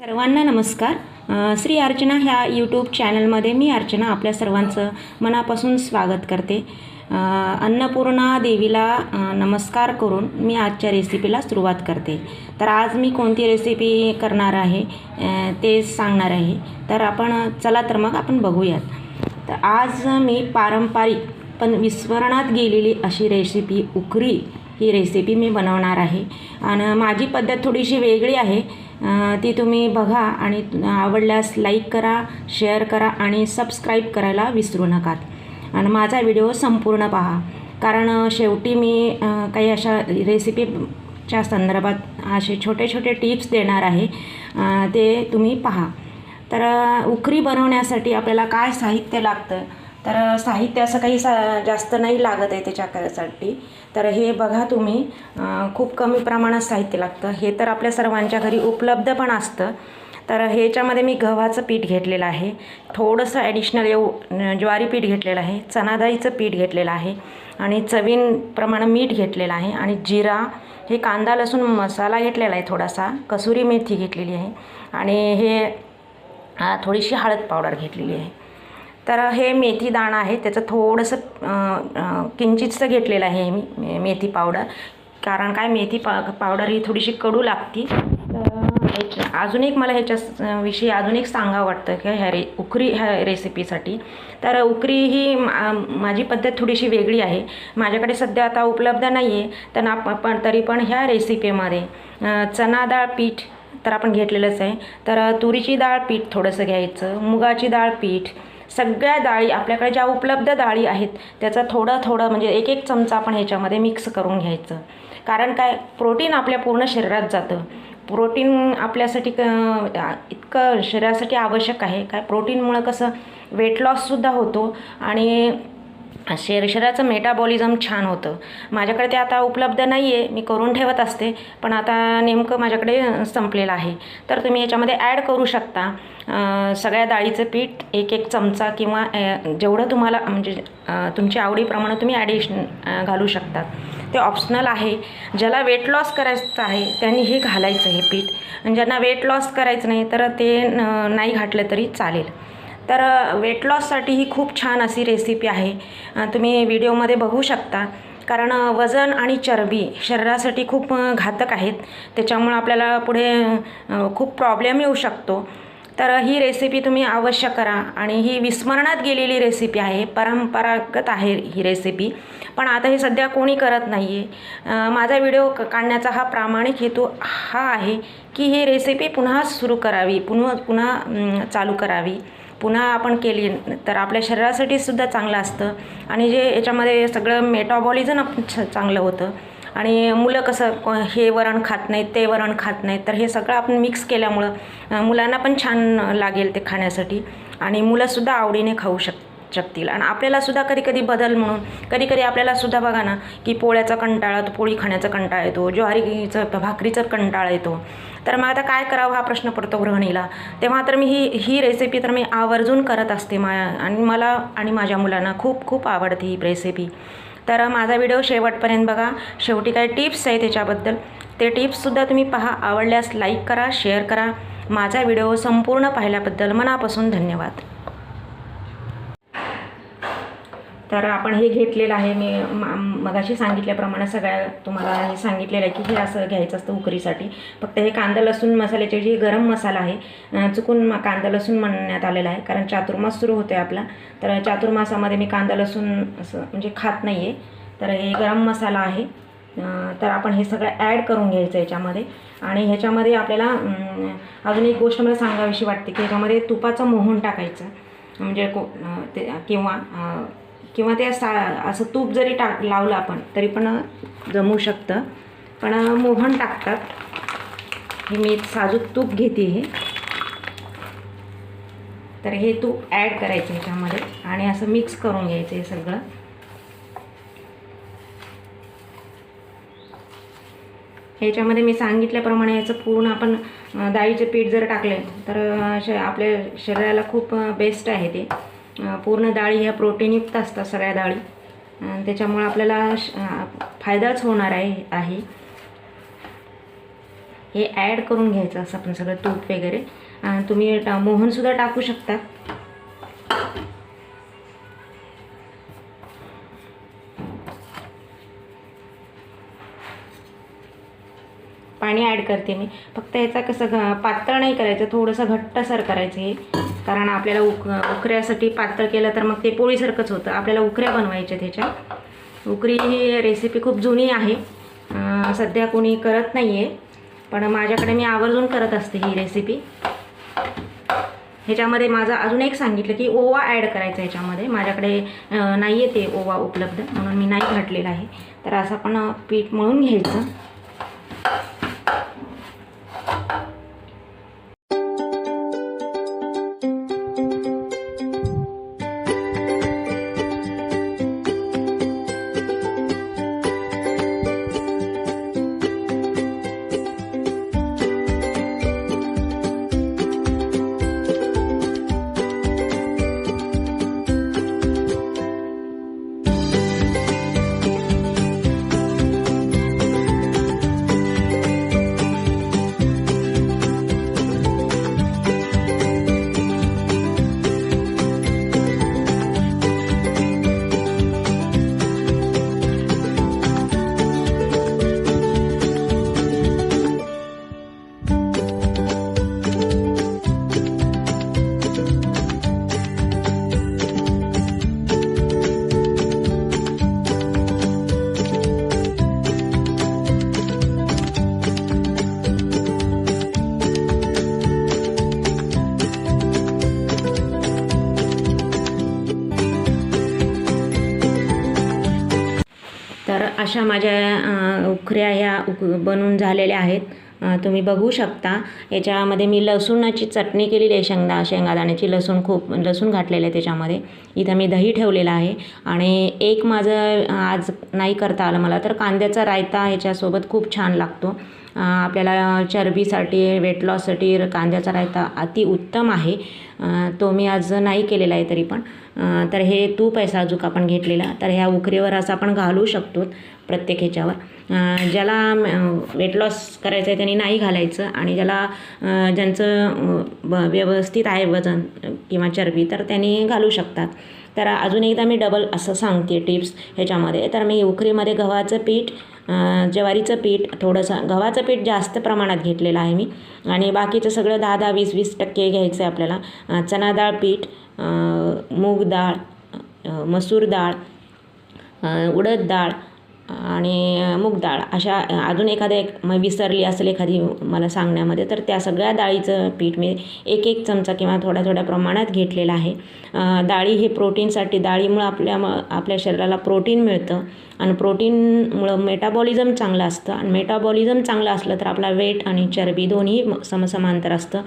सर्वांना नमस्कार. श्री अर्चना ह्या यूट्यूब चॅनलमध्ये मी अर्चना आपल्या सर्वांचं मनापासून स्वागत करते. अन्नपूर्णा देवीला नमस्कार करून मी आजच्या रेसिपीला सुरुवात करते. तर आज मी कोणती रेसिपी करणार आहे ते सांगणार आहे. तर आपण चला तर मग आपण बघूयात. तर आज मी पारंपरिक पण विस्मरणात गेलेली अशी रेसिपी उकरी ही रेसिपी मी बनवणार आहे. आणि माझी पद्धत थोडीशी वेगळी आहे. ती तुम्ही बघा आणि आवडल्यास लाईक करा शेअर करा आणि सबस्क्राईब करायला विसरू नकात. आणि माझा व्हिडिओ संपूर्ण पहा. कारण शेवटी मी काही अशा रेसिपीच्या संदर्भात असे छोटे छोटे टिप्स देणार आहे. ते तुम्ही पहा. तर उखरी उकरी बनवण्यासाठी आपल्याला काय साहित्य लागतं? तर साहित्य असं काही सा जास्त नाही लागत आहे त्याच्यासाठी. तर हे बघा तुम्ही खूप कमी प्रमाणात साहित्य लागतं. हे तर आपल्या सर्वांच्या घरी उपलब्ध पण असतं. तर ह्याच्यामध्ये मी गव्हाचं पीठ घेतलेलं आहे. थोडंसं ॲडिशनल येऊ ज्वारी पीठ घेतलेलं आहे. चणादाईचं पीठ घेतलेलं आहे. आणि चवींप्रमाणे मीठ घेतलेलं आहे. आणि जिरा हे कांदा लसूण मसाला घेतलेला आहे थोडासा. कसुरी मेथी घेतलेली आहे. आणि हे थोडीशी हळद पावडर घेतलेली आहे. तर हे मेथी दाणं आहे त्याचं थोडंसं किंचितचं घेतलेलं आहे मी मेथी पावडर. कारण काय मेथी पा पावडर ही थोडीशी कडू लागती. तर अजून एक मला ह्याच्या विषयी अजून एक सांगावं वाटतं की ह्या रे उकरी ह्या रेसिपीसाठी. तर उकरी ही मा- माझी पद्धत थोडीशी वेगळी आहे. माझ्याकडे सध्या आता उपलब्ध नाही आहे तर आप पण तरी पण ह्या रेसिपीमध्ये चना चणा डाळ पीठ तर आपण घेतलेलंच आहे. तर तुरीची डाळ पीठ थोडंसं घ्यायचं मुगाची डाळ पीठ सगळ्या डाळी आपल्याकडे ज्या उपलब्ध डाळी आहेत त्याचा थोडं थोडं म्हणजे एक एक चमचा आपण ह्याच्यामध्ये मिक्स करून घ्यायचं. कारण काय प्रोटीन आपल्या पूर्ण शरीरात जातं. प्रोटीन आपल्यासाठी क इतकं शरीरासाठी आवश्यक आहे. काय प्रोटीनमुळं कसं वेट लॉससुद्धा होतो आणि शरीर शरीराचं मेटाबॉलिझम छान होतं. माझ्याकडे ते आता उपलब्ध नाही आहे मी करून ठेवत असते पण आता नेमकं माझ्याकडे संपलेलं आहे. तर तुम्ही याच्यामध्ये ॲड करू शकता. सगळ्या डाळीचं पीठ एक एक चमचा किंवा जेवढं तुम्हाला म्हणजे तुमच्या आवडीप्रमाणे तुम्ही ॲडिशन घालू शकता. ते ऑप्शनल आहे. ज्याला वेट लॉस करायचं आहे त्यांनी हे घालायचं हे पीठ. आणि ज्यांना वेट लॉस करायचं नाही तर ते न- नाही घातलं तरी चालेल. तर वेट लॉससाठी ही खूप छान अशी रेसिपी आहे. तुम्ही व्हिडिओमध्ये बघू शकता. कारण वजन आणि चरबी शरीरासाठी खूप घातक आहेत. त्याच्यामुळं आपल्याला पुढे खूप प्रॉब्लेम येऊ शकतो. तर ही रेसिपी तुम्ही अवश्य करा. आणि ही विस्मरणात गेलेली रेसिपी आहे. परंपरागत आहे ही रेसिपी पण आता हे सध्या कोणी करत नाही आहे माझा व्हिडिओ क- काढण्याचा हा प्रामाणिक हेतू हा आहे की ही रेसिपी पुन्हा सुरू करावी. पुन्हा पुन्हा चालू करावी. पुन्हा आपण केली तर आपल्या शरीरासाठी सुद्धा चांगलं असतं. आणि जे याच्यामध्ये सगळं मेटाबॉलिझम आपण छ चांगलं होतं. आणि मुलं कसं हे वरण खात नाहीत ते वरण खात नाहीत तर हे सगळं आपण मिक्स केल्यामुळं मुलांना पण छान लागेल ते खाण्यासाठी. आणि मुलंसुद्धा आवडीने खाऊ शकतात. जपतील. आणि आपल्यालासुद्धा कधी कधी बदल म्हणून कधी कधी आपल्यालासुद्धा बघा ना की पोळ्याचा कंटाळा तो पोळी खाण्याचा कंटाळा येतो ज्वारीचं भाकरीचा कंटाळा येतो. तर मग आता काय करावं हा प्रश्न पडतो गृहिणीला? तेव्हा तर मी ही ही रेसिपी तर मी आवर्जून करत असते मा आणि मला आणि माझ्या मुलांना खूप खूप आवडते ही रेसिपी तर माझा व्हिडिओ शेवटपर्यंत बघा. शेवटी काही टिप्स आहे त्याच्याबद्दल. ते टिप्ससुद्धा तुम्ही पहा. आवडल्यास लाईक करा शेअर करा. माझा व्हिडिओ संपूर्ण पाहिल्याबद्दल मनापासून धन्यवाद. तर आपण हे घेतलेलं आहे. मी मगाशी सांगितल्याप्रमाणे सगळ्या तुम्हाला हे सांगितलेलं आहे की हे असं घ्यायचं असतं उकरीसाठी फक्त हे कांदा लसूण मसाल्याची जी गरम मसाला आहे चुकून कांदा लसूण म्हणण्यात आलेला आहे. कारण चातुर्मास सुरू होते आपला. तर चातुर्मासामध्ये मी कांदा लसूण असं म्हणजे खात नाही आहे तर हे गरम मसाला आहे. तर आपण हे सगळं ॲड करून घ्यायचं याच्यामध्ये. आणि ह्याच्यामध्ये आपल्याला अजून एक गोष्ट मला सांगावीशी वाटते की ह्याच्यामध्ये तुपाचं मोहन टाकायचं. म्हणजे को ते किंवा किंवा ते सा असं तूप जरी टाक लावलं आपण तरी पण जमू शकतं. पण मोहन टाकतात. हे मी साजूक तूप घेते हे. तर हे तूप ॲड करायचं ह्याच्यामध्ये आणि असं मिक्स करून घ्यायचं हे सगळं. ह्याच्यामध्ये मी सांगितल्याप्रमाणे याचं पूर्ण आपण अं, डाळीचे पीठ जर टाकले तर श आपल्या शरीराला खूप बेस्ट आहे ते. पूर्ण डाळी ह्या प्रोटीनयुक्त असतात सगळ्या डाळी. त्याच्यामुळं त्याच्यामुळे आपल्याला श- फायदाच होणार आहे आहे. हे ॲड करून घ्यायचं असं आपण सगळं तूप वगैरे. तुम्ही टा- मोहनसुद्धा टाकू शकता. पाणी ॲड करते मी. फक्त याचा कसं घ पातळ नाही करायचं थोडंसं घट्टसर करायचं हे. कारण आपल्याला उक उकऱ्यासाठी पातळ केलं तर मग ते पोळीसारखंच होतं. आपल्याला उकऱ्या बनवायच्या त्याच्या उकरी ही रेसिपी खूप जुनी आहे. सध्या कोणी करत नाही आहे पण माझ्याकडे मी आवर्जून करत असते ही रेसिपी ह्याच्यामध्ये माझं अजून एक सांगितलं की ओवा ॲड करायचा ह्याच्यामध्ये. माझ्याकडे नाही आहे ते ओवा उपलब्ध. म्हणून मी नाही घातलेला आहे. तर असं आपण पीठ मळून घ्यायचं. तर अशा माझ्या उखऱ्या ह्या उक बनून झालेल्या आहेत. तुम्ही बघू शकता. याच्यामध्ये मी लसूणाची चटणी केलेली आहे शेंगदा शेंगादाण्याची लसूण खूप लसूण घातलेलं आहे त्याच्यामध्ये. इथं मी दही ठेवलेलं आहे. आणि एक माझं आज नाही करता आलं मला तर कांद्याचा रायता ह्याच्यासोबत खूप छान लागतो. आपल्याला चरबीसाठी वेट लॉससाठी कांद्याचा रायता अति उत्तम आहे तो मी आज नाही केलेला आहे तरी पण. तर हे तूप आहे साजूक आपण घेतलेला. तर ह्या उखरीवर असं आपण घालू शकतो प्रत्येक ह्याच्यावर. ज्याला वेट लॉस करायचं आहे त्यांनी नाही घालायचं आणि ज्याला ज्यांचं ब- व्यवस्थित आहे वजन किंवा चरबी तर त्यांनी घालू शकतात. तर अजून एकदा मी डबल असं सांगते टिप्स ह्याच्यामध्ये. तर मी उखरीमध्ये गव्हाचं पीठ ज्वारीचं पीठ थोडंसं गव्हाचं पीठ जास्त प्रमाणात घेतलेलं आहे मी. आणि बाकीचं सगळं दहा दहा वीस वीस टक्के घ्यायचं आहे आपल्याला. चना चणा डाळ पीठ मूग डाळ मसूर डाळ उडद डाळ आणि मूग डाळ अशा अजून एखाद्या एक मग विसरली असेल एखादी मला सांगण्यामध्ये तर त्या सगळ्या डाळीचं पीठ मी एक एक चमचा किंवा थोड्या थोड्या प्रमाणात घेतलेलं आहे. डाळी हे प्रोटीनसाठी डाळीमुळं आपल्या म- आपल्या शरीराला प्रोटीन मिळतं आणि प्रोटीनमुळं मेटाबॉलिझम चांगलं असतं आणि मेटाबॉलिझम चांगलं असलं तर आपला वेट आणि चरबी दोन्ही म- समसमांतर असतं.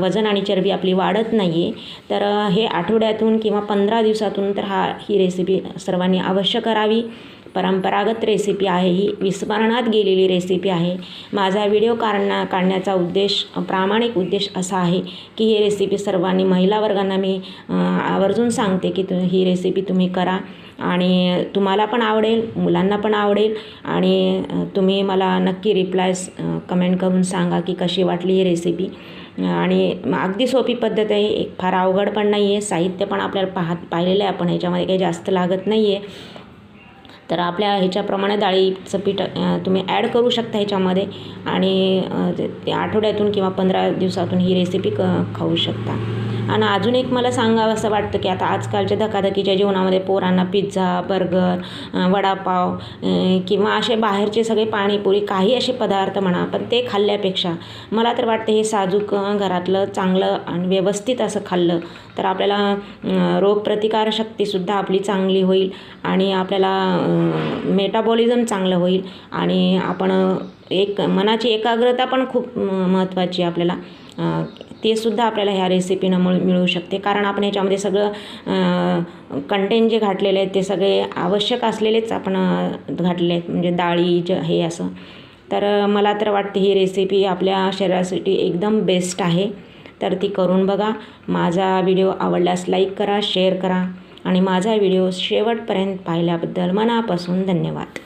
वजन आणि चरबी आपली वाढत नाही आहे तर हे आठवड्यातून किंवा पंधरा दिवसातून तर हा ही रेसिपी सर्वांनी अवश्य करावी. परंपरागत रेसिपी आहे. ही विस्मरणात गेलेली रेसिपी आहे. माझा व्हिडिओ काढण्या काढण्याचा उद्देश प्रामाणिक उद्देश असा आहे की ही रेसिपी सर्वांनी महिला वर्गांना मी आवर्जून सांगते की तु ही रेसिपी तुम्ही करा. आणि तुम्हाला पण आवडेल मुलांना पण आवडेल. आणि तुम्ही मला नक्की रिप्लायस कमेंट करून सांगा की कशी वाटली ही रेसिपी आणि अगदी सोपी पद्धत आहे. एक फार अवघड पण नाही आहे साहित्य पण आपल्याला पाहत पाहिलेलं आहे. आपण ह्याच्यामध्ये काही जास्त लागत नाही आहे तर आपल्या ह्याच्याप्रमाणे डाळीचं पीठ तुम्ही ॲड करू शकता ह्याच्यामध्ये आणि आठवड्यातून किंवा पंधरा दिवसातून ही रेसिपी क खाऊ शकता. आणि अजून एक मला सांगावं असं वाटतं की आता आजकालच्या धकाधकीच्या जीवनामध्ये पोरांना पिझ्झा बर्गर वडापाव किंवा असे बाहेरचे सगळे पाणीपुरी काही असे पदार्थ म्हणा पण ते खाल्ल्यापेक्षा मला तर वाटतं हे साजूक घरातलं चांगलं आणि व्यवस्थित असं खाल्लं तर आपल्याला रोगप्रतिकारशक्तीसुद्धा आपली चांगली होईल आणि आपल्याला मेटाबॉलिझम चांगलं होईल आणि आपण एक मनाची एकाग्रता पण खूप महत्त्वाची आपल्याला. ते सुद्धा आपल्याला ह्या रेसिपीनं मिळू मिळू शकते. कारण आपण ह्याच्यामध्ये सगळं कंटेंट जे घातलेले आहेत ते सगळे आवश्यक असलेलेच आपण घातलेले आहेत. म्हणजे डाळी ज हे असं. तर मला तर वाटते ही रेसिपी आपल्या शरीरासाठी एकदम बेस्ट आहे. तर ती करून बघा. माझा व्हिडिओ आवडल्यास लाईक करा शेअर करा. आणि माझा व्हिडिओ शेवटपर्यंत पाहिल्याबद्दल मनापासून धन्यवाद.